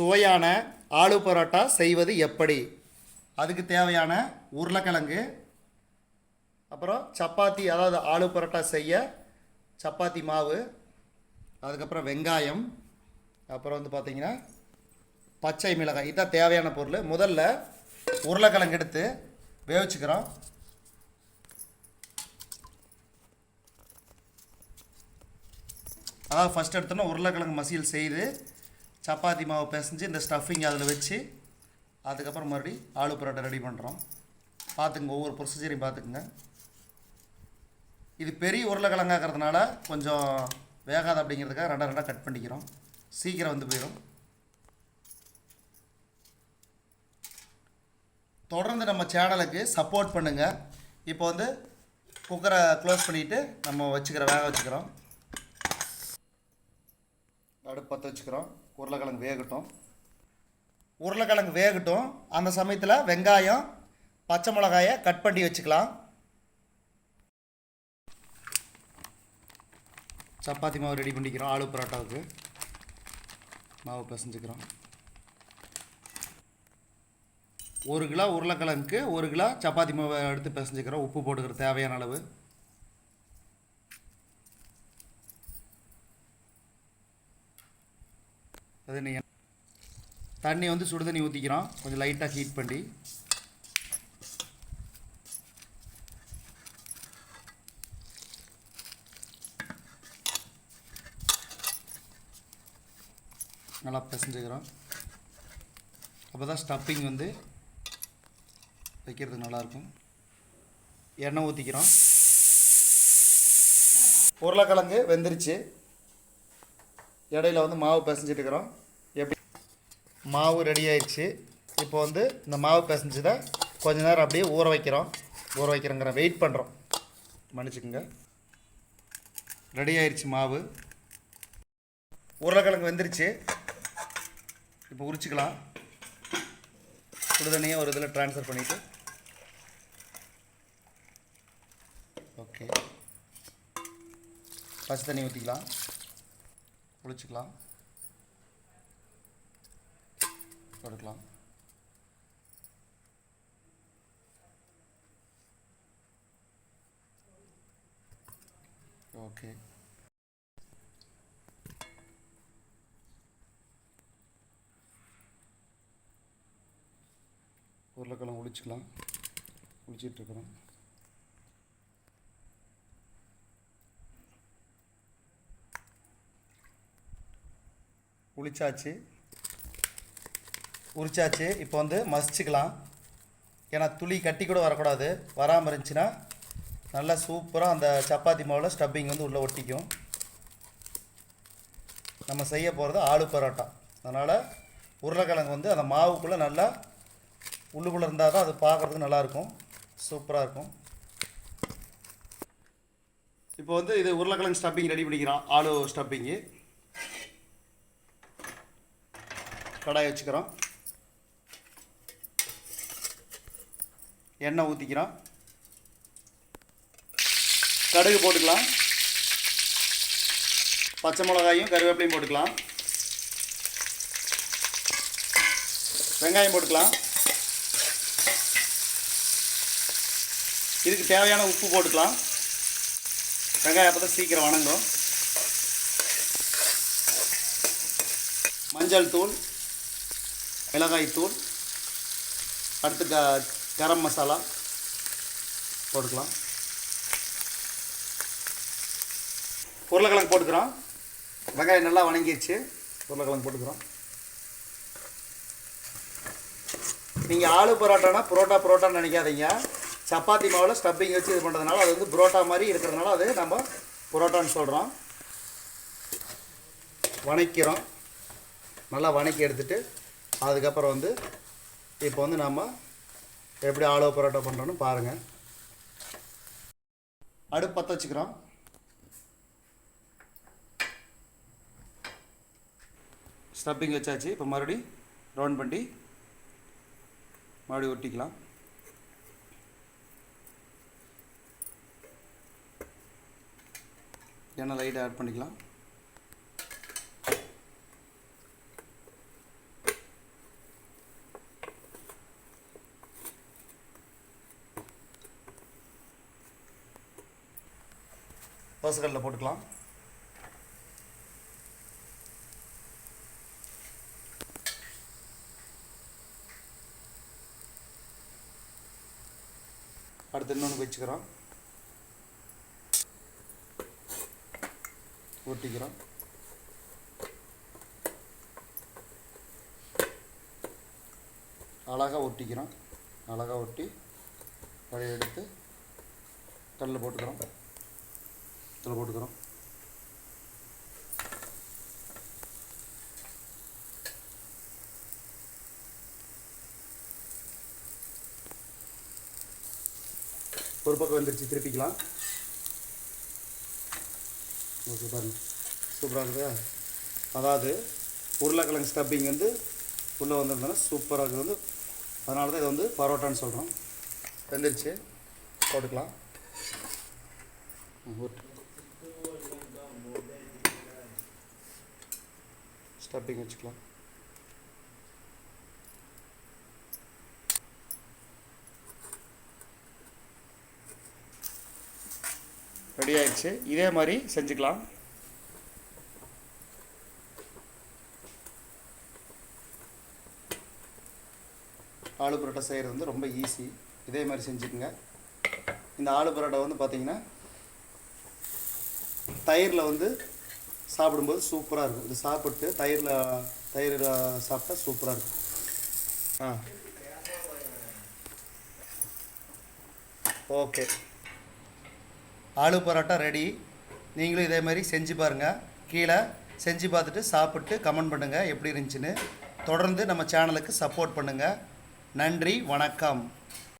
சுவையான ஆலு பரோட்டா செய்வது எப்படி? அதுக்கு தேவையான உருளைக்கிழங்கு அப்புறம் சப்பாத்தி அதாவது ஆலு பரோட்டா செய்ய சப்பாத்தி மாவு அதுக்கப்புறம் வெங்காயம் அப்புறம் வந்து பார்த்தீங்கன்னா பச்சை மிளகாய் இதுதான் தேவையான பொருள். முதல்ல உருளைக்கிழங்கு எடுத்து வேவிச்சுக்கிறோம். அதாவது ஃபஸ்ட் எடுத்தோன்னா உருளைக்கிழங்கு மசியல் செய்து சப்பாத்தி மாவு பிசைஞ்சு இந்த ஸ்டஃபிங் அதில் வச்சு அதுக்கப்புறம் மறுபடி ஆலு பரோட்டா ரெடி பண்ணுறோம் பார்த்துங்க ஒவ்வொரு ப்ரொசீஜரையும் பார்த்துக்குங்க. இது பெரிய உருளைக்கிழங்காக்கிறதுனால கொஞ்சம் வேகாது அப்படிங்கிறதுக்காக ரெண்டா ரெண்டாக கட் பண்ணிக்கிறோம். சீக்கிரம் வந்து போயிடும் தொடர்ந்து நம்ம சேனலுக்கு சப்போர்ட் பண்ணுங்கள் இப்போ வந்து குக்கரை க்ளோஸ் பண்ணிவிட்டு நம்ம வச்சுக்கிற வேக வச்சுக்கிறோம். அடுப்பு பற்ற வச்சுக்கிறோம். உருளைக்கிழங்கு வேகட்டும். உருளைக்கிழங்கு வேகட்டும். அந்த சமயத்தில் வெங்காயம் பச்சை மிளகாயை கட் பண்ணி வச்சுக்கலாம். சப்பாத்தி மாவு ரெடி பண்ணிக்கிறோம். ஆலு பரோட்டாவுக்கு. மாவு பிசைஞ்சுக்கிறோம். ஒரு கிலோ உருளைக்கிழங்குக்கு ஒரு கிலோ சப்பாத்தி மாவை எடுத்து பிசைஞ்சுக்கிறோம். உப்பு போட்டுக்கிற தேவையான அளவு. அது நீங்கள் தண்ணி வந்து சுடு தண்ணி ஊற்றிக்கிறோம் கொஞ்சம் லைட்டாக ஹீட் பண்ணி. நல்லா பிசைஞ்சுக்கிறோம். அப்போ தான் ஸ்டப்பிங் வந்து வைக்கிறதுக்கு நல்லாயிருக்கும் எண்ணெய் ஊற்றிக்கிறோம் உருளைக்கிழங்கு வெந்துருச்சு. இடையில வந்து மாவு பிசைஞ்சிட்டு இருக்கிறோம் எப்படி? மாவு ரெடி ஆயிடுச்சு. இப்போ வந்து இந்த மாவு பிசைஞ்சதை கொஞ்ச நேரம் அப்படியே ஊற வைக்கிறோம். ஊற வைக்கிறோங்கிற வெயிட் பண்ணுறோம் மன்னிச்சுக்கோங்க. ரெடி ஆயிடுச்சு மாவு. உருளைக்கிழங்கு வெந்துருச்சு. இப்போ உரிச்சுக்கலாம். சுடுதண்ணியை ஒரு இதில் ட்ரான்ஸ்ஃபர் பண்ணிவிட்டு ஓகே பச்சை தண்ணி ஊற்றிக்கலாம் புளிச்சிக்கலாம் எடுக்கலாம் ஓகே. உருளைக்கிழங்கு ஒழிச்சிக்கலாம் ஒழிச்சிட்ருக்குறோம் குளிச்சாச்சு உரிச்சாச்சு. இப்போ வந்து மசிச்சுக்கலாம். ஏன்னா துளி கட்டி கூட வரக்கூடாது. வராமல் இருந்துச்சுன்னா நல்லா சூப்பராக அந்த சப்பாத்தி மாவில் ஸ்டப்பிங் வந்து உள்ளே ஒட்டிக்கும். நம்ம செய்ய போகிறது ஆலு பரோட்டா. அதனால் உருளைக்கிழங்கு வந்து அந்த மாவுக்குள்ளே நல்லா உள்ளுக்குள்ளே இருந்தால் தான் அது பார்க்குறதுக்கு நல்லாயிருக்கும் சூப்பராக இருக்கும். இப்போ வந்து இது உருளைக்கிழங்கு ஸ்டப்பிங் ரெடி பண்ணிக்கிறோம். ஆலு ஸ்டப்பிங்கு கடாய் வச்சுக்கிறோம். எண்ணெய் ஊற்றிக்கிறோம் கடுகு போட்டுக்கலாம். பச்சை மிளகாயும் கருவேப்பிலையும் போட்டுக்கலாம். வெங்காயம் போட்டுக்கலாம். இதுக்கு தேவையான உப்பு போட்டுக்கலாம். வெங்காயம் அப்போ தான் சீக்கிரம் வணங்கும். மஞ்சள் தூள். மிளகாய்த்தூள் அடுத்து க கரம் மசாலா போட்டுக்கலாம். உருளைக்கிழங்கு போட்டுக்கிறோம். வெங்காயம் நல்லா வணங்கிடுச்சு உருளைக்கிழங்கு போட்டுக்கிறோம். நீங்கள் ஆலு பரோட்டானா புரோட்டா புரோட்டான்னு நினைக்காதீங்க. சப்பாத்தி மாவில் ஸ்டப்பிங் வச்சு இது பண்ணுறதுனால அது வந்து புரோட்டா மாதிரி இருக்கிறதுனால அது நம்ம புரோட்டான்னு சொல்கிறோம் வணக்கிறோம். நல்லா வணக்கி எடுத்துகிட்டு அதுக்கப்புறம் வந்து இப்போ வந்து நம்ம எப்படி ஆலோ பரோட்டா பண்ணுறோன்னு பாருங்கள் அடுப்பு பற்ற வச்சுக்கிறோம். ஸ்டப்பிங் வச்சாச்சு. இப்போ மறுபடி ரவுண்ட் பண்ணி மறுபடியும் ஒட்டிக்கலாம். எண்ணெய் லைட்டாக ஆட் பண்ணிக்கலாம். தோசைக்கல்லில் போட்டுக்கலாம். அடுத்து இன்னொன்று வச்சுக்கிறோம். ஒட்டிக்கிறோம். அழகாக ஒட்டிக்கிறோம். அழகாக ஒட்டி வழி எடுத்து கல்லில் போட்டுக்கிறோம். இதில் போட்டுக்கிறோம். ஒரு பக்கம் வந்துருச்சு திருப்பிக்கலாம். ஓகே பாருங்க. சூப்பராக இருக்குதா? அதாவது உருளைக்கிழங்கு ஸ்டப்பிங் வந்து உள்ளே வந்திருந்தோன்னா சூப்பராக இருக்குது. வந்து அதனால தான் இதை வந்து பரோட்டான்னு சொல்கிறோம் வெந்துருச்சு. போட்டுக்கலாம். ஸ்டப்பிங் வச்சுக்கலாம் ரெடி ஆயிடுச்சு. இதே மாதிரி செஞ்சுக்கலாம். ஆலு பரோட்டா செய்கிறது வந்து ரொம்ப ஈஸி இதே மாதிரி செஞ்சுக்கோங்க. இந்த ஆலு பரோட்டா வந்து பார்த்தீங்கன்னா தயிரில் வந்து சாப்பிடும்போது சூப்பராக இருக்கும். இது சாப்பிட்டு தயிரில் தயிரில் சாப்பிட்டா சூப்பராக இருக்கும். ஆ. ஓகே. ஆலு பரோட்டா ரெடி. நீங்களும் இதே மாதிரி செஞ்சு பாருங்கள் கீழே செஞ்சு பார்த்துட்டு சாப்பிட்டு கமெண்ட் பண்ணுங்கள் எப்படி இருந்துச்சுன்னு. தொடர்ந்து நம்ம சேனலுக்கு சப்போர்ட் பண்ணுங்கள் நன்றி வணக்கம்.